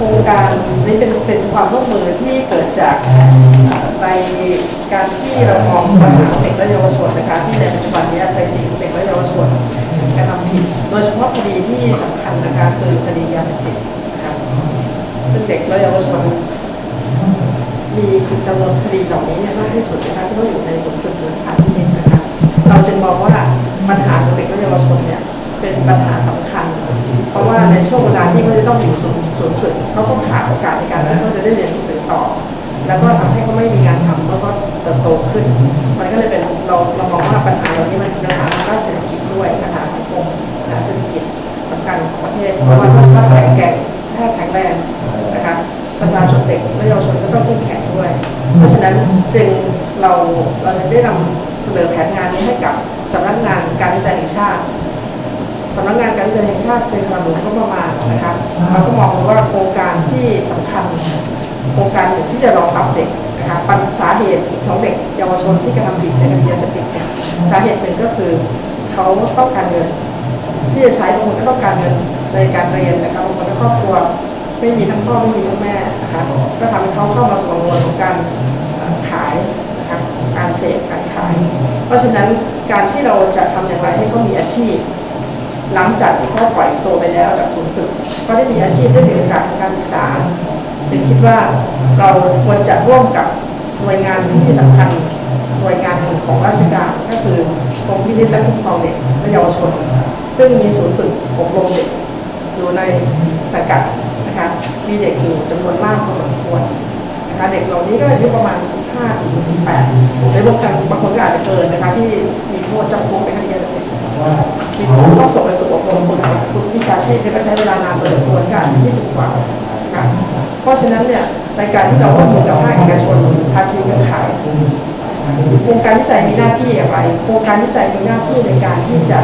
โครงการนี้เป็นเป็นความร่วมมือที่เกิดจากในการที่เรามองปัญหาเด็กและเยาวชนนะคะที่ในปัจจุบันนี้สถิติเด็กและเยาวชนกระทำผิด โดยเฉพาะคดีที่สำคัญนะคะคือคดียาเสพติดนะคะซึ่งเด็กและเยาวชนมีจำนวนคดีเหล่านี้เนี่ยมากที่สุดนะคะที่ว่าอยู่ในศูนย์ฝึกหรือสถานพินิจนะคะเราจึงมองว่าปัญหาของเด็กและเยาวชนเนี่ยเป็นปัญหาสำคัญ เพราะว่าในช่วงเวลาที่เขาจะต้องอยู่ศูนย์ศูนย์ โอกาสในการที่เขาจะได้เรียนหนังสือต่อ แล้วก็ทำให้เขาไม่มีงานทำเมื่อเขาเติบโตขึ้น มันก็เลยเป็นเราเรามองว่าปัญหาเหล่านี้มันเป็นปัญหาทางด้านเศรษฐกิจด้วยปัญหาสังคมปัญหาเศรษฐกิจสำคัญของประเทศเพราะว่าถ้าชาติแข็งแกร่งแพทย์แข็งแรงนะคะประชาชนเด็กและเยาวชนก็ต้องเข้มแข็งด้วย เพราะฉะนั้นจึงเราเราจะได้นำเสนอแผนงานนี้ให้กับสำนักงานการวิจัยแห่งชาติ สำนักงานการวิจัยแห่งชาติเป็นกำลังหนุนก็ประมาณนะคะเราก็มองว่าโครงการที่สำคัญโครงการหนึ่งที่จะรองรับเด็กนะคะปัญสาเหตุของเด็กเยาวชนที่กระทำผิดในคดียาเสพติดเนี่ยสาเหตุหนึ่งก็คือเขาต้องการเงิน ที่จะใช้บางคนก็ต้องการเงินในการเรียนนะคะบางคนก็ครอบครัวไม่มีทั้งพ่อไม่มีทั้งแม่นะคะก็ทำให้เขาเข้ามาสู่วงวนของการขายนะคะการเสพการขาย เพราะฉะนั้นการที่เราจะทำอย่างไรให้เขามีอาชีพ หลังจากที่เขาปล่อยตัวไปแล้วจากศูนย์ฝึกก็ได้มีอาชีพได้มีโอกาสทางการศึกษาจึงคิดว่าเราควรจะร่วมกับหน่วยงานที่สำคัญหน่วยงานหนึ่งของราชการก็คือกรมพินิจและคุ้มครองเด็กและเยาวชน ซึ่งมีศูนย์ฝึกอบรมเด็กอยู่ในสังกัดนะคะมีเด็กอยู่จำนวนมากพอสมควรนะคะเด็กเหล่านี้ก็อายุประมาณ 15ถึง18ในบางครั้งบางคนก็อาจจะเกินนะคะที่มีโทษจำคุกในคดียาเสพ ต้องส่งไปฝึกอบรมคุณคุณวิชาชีพเนี่ก็ใช้เวลานานพอสมควรก็อาจจะ20กว่านะคะเพราะฉะนั้นเนี่ยในการที่เราร่วมมือกับภาคเอกชนภาคีเครือข่ายโครงการวิจัยมีหน้าที่อย่างไรโครงการวิจัยมีหน้าที่ในการที่จะ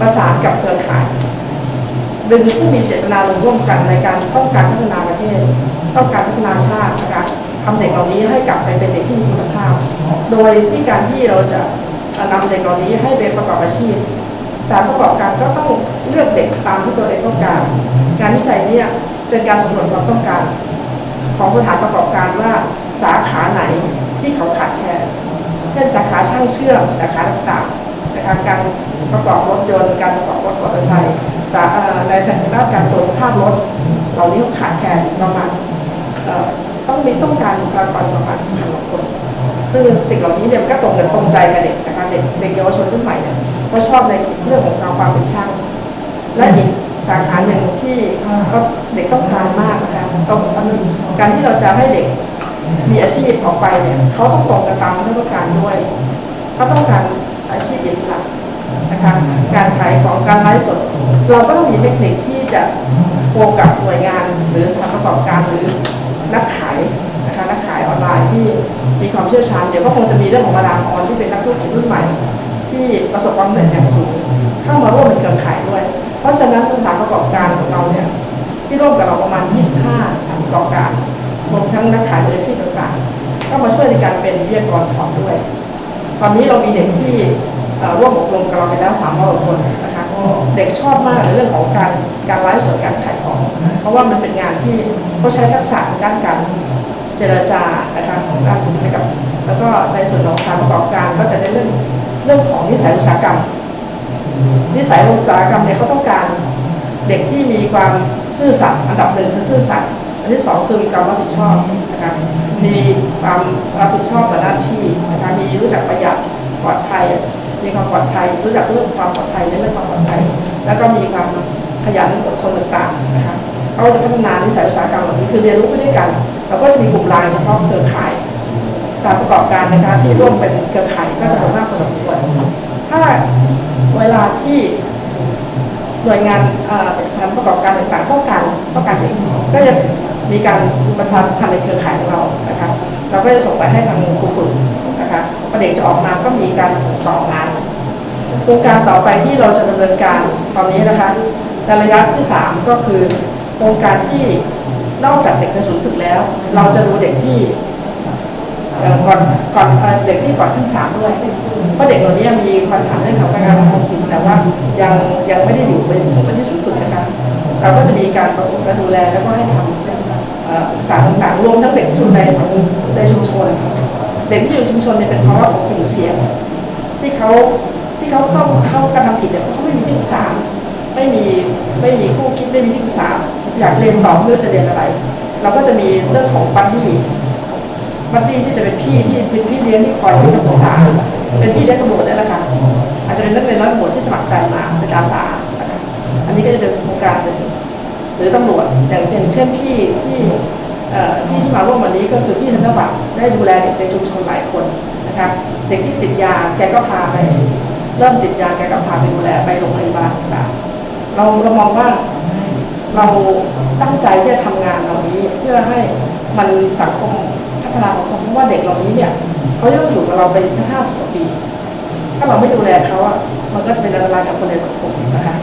ประสานกับเครือข่ายดึงผู้มีเจตนาลงร่วมกันในการต้องการพัฒนาประเทศ ต้องการพัฒนาชาตินะคะทำเด็กเหล่านี้ให้กลับไปเป็นเด็กที่มีคุณภาพ โดยที่การที่เราจะนำเด็กเหล่านี้ให้ไปประกอบอาชีพ สถานประกอบการก็ต้องเลือกเด็กตามที่ตัวเองต้องการ งานวิจัยนี้เป็นการสำรวจความต้องการ ของสถานประกอบการว่าสาขาไหนที่เขาขาดแคลนเช่นสาขาช่างเชื่อมสาขาต่างๆนะคะการประกอบรถยนต์การประกอบรถมอเตอร์ไซค์สาในทางด้านการตรวจสภาพรถเหล่านี้ขาดแคลนประมาณต้องมีต้องการบุคลากรประมาณพันกว่าคนซึ่งสิ่งเหล่านี้เนี่ยมันก็ตรงกันตรงใจกับเด็กนะคะเด็กเด็กเยาวชนรุ่นใหม่เนี่ย ก็ชอบในเรื่องของการความเป็นช่าง และอีกสาขาหนึ่งที่ก็เด็กต้องการมากนะคะต้องการที่เราจะให้เด็กมีอาชีพออกไปเนี่ยเขาต้องตรงกันตามที่ต้องการด้วยเขาต้องการอาชีพอิสระนะคะการขายของการไลฟ์สด เราก็ต้องมีเทคนิคที่จะโคกับหน่วยงานหรือสถานประกอบการหรือนักขายนะคะนักขายออนไลน์ที่มีความเชี่ยวชาญเดี๋ยวก็คงจะมีเรื่องของมาดามออนที่เป็นนักธุรกิจรุ่นใหม่ ที่ประสบความสำเร็จอย่างสูง เข้ามาร่วมเป็นเครือข่ายด้วย เพราะฉะนั้นสถานประกอบการของเราเนี่ยที่ร่วมกับเราประมาณ 25สถานประกอบการรวมทั้งนักขายมืออาชีพต่างๆ ก็มาช่วยในการเป็นวิทยากรสอนด้วย ตอนนี้เรามีเด็กที่ร่วมอบรมกับเราไปแล้ว300คนนะคะเด็กชอบมากในเรื่องของการการไลฟ์สดการขายของ เพราะว่ามันเป็นงานที่เขาใช้ทักษะด้านการเจรจานะคะของด้านคุณกับแล้วก็ในส่วนของการประกอบการก็จะได้เรื่อง เรื่องของนิสัยอุตสาหกรรม นิสัยอุตสาหกรรมเนี่ยเขาต้องการเด็กที่มีความซื่อสัตย์อันดับหนึ่งคือซื่อสัตย์อันที่สองคือมีความรับผิดชอบนะคะมีความรับผิดชอบต่อหน้าที่นะคะมีรู้จักประหยัดปลอดภัยมีความปลอดภัย รู้จักเรื่องความปลอดภัยในเรื่องความปลอดภัย แล้วก็มีความขยันอดทนต่างๆนะคะเขาจะพัฒนานิสัยอุตสาหกรรมเหล่านี้คือเรียนรู้ไปด้วยกันเราก็จะมีกลุ่มไลน์เฉพาะเครือข่าย การประกอบการนะคะที่ร่วมเป็นเครือข่ายก็จะมากพอสมควรถ้าเวลาที่หน่วยงานอ่อสถานประกอบการต่างๆต้องการต้องการเด็กก็จะมีการประชาสัมพันธ์ในเครือข่ายของเรานะคะเราก็จะส่งไปให้ทางครูฝึกนะคะพอเด็กจะออกมาก็มีการต่องานโครงการต่อไปที่เราจะดำเนินการตอนนี้นะคะในระยะที่ 3 ก็คือโครงการที่นอกจากเด็กในศูนย์ฝึกแล้ว เราจะดูเด็กที่ ก่อนก่อนเด็กที่ก่อนขึ้นศาลด้วยเพราะเด็กเหล่านี้มีความถามเรื่องของการทำผิดแต่ว่ายังยังไม่ได้อยู่ไปถึงไปที่ศูนย์ฝึกนะคะเราก็จะมีการประกบและดูแลแล้วก็ให้ทำเอ่อปรึกษาต่างๆรวมทั้งเด็กที่อยู่ในสังคมในชุมชน เด็กที่อยู่ชุมชนเนี่ยเป็นเพราะว่าของกลุ่มเสี่ยงที่เขาที่เขาเข้าเข้ากระทำผิดเนี่ยเขาไม่มีที่ปรึกษาไม่มีไม่มีคู่คิดไม่มีที่ปรึกษาอยากเรียนต่อไม่รู้จะเรียนอะไร เราก็จะมีเรื่องของบัดดี้ บัดดี้ที่จะเป็นพี่ที่เป็นพี่เลี้ยงที่คอยให้คำปรึกษาเป็นพี่เลี้ยงตำรวจได้แหละค่ะอาจจะเป็นนักเรียนร้อยตำรวจที่สมัครใจมาเป็นอาสาอันนี้ก็จะเป็นโครงการหนึ่งหรือตำรวจอย่างอย่างเช่นพี่ที่พี่ที่มาร่วมวันนี้ก็คือพี่ธนบัตรได้ดูแลเด็กในชุมชนหลายคนนะคะเด็กที่ติดยาแกก็พาไป เริ่มติดยาแกก็พาไปดูแลไปโรงพยาบาลต่างๆเราเรามองว่าเราตั้งใจที่จะทำงานเหล่านี้เพื่อให้มันสังคม พัฒนาสังคมเพราะว่าเด็กเหล่านี้เนี่ยเขาจะต้องอยู่กับเราไปห้าสิบกว่าปี ถ้าเราไม่ดูแลเขาอะมันก็จะเป็นอันตรายกับคนในสังคมนะคะ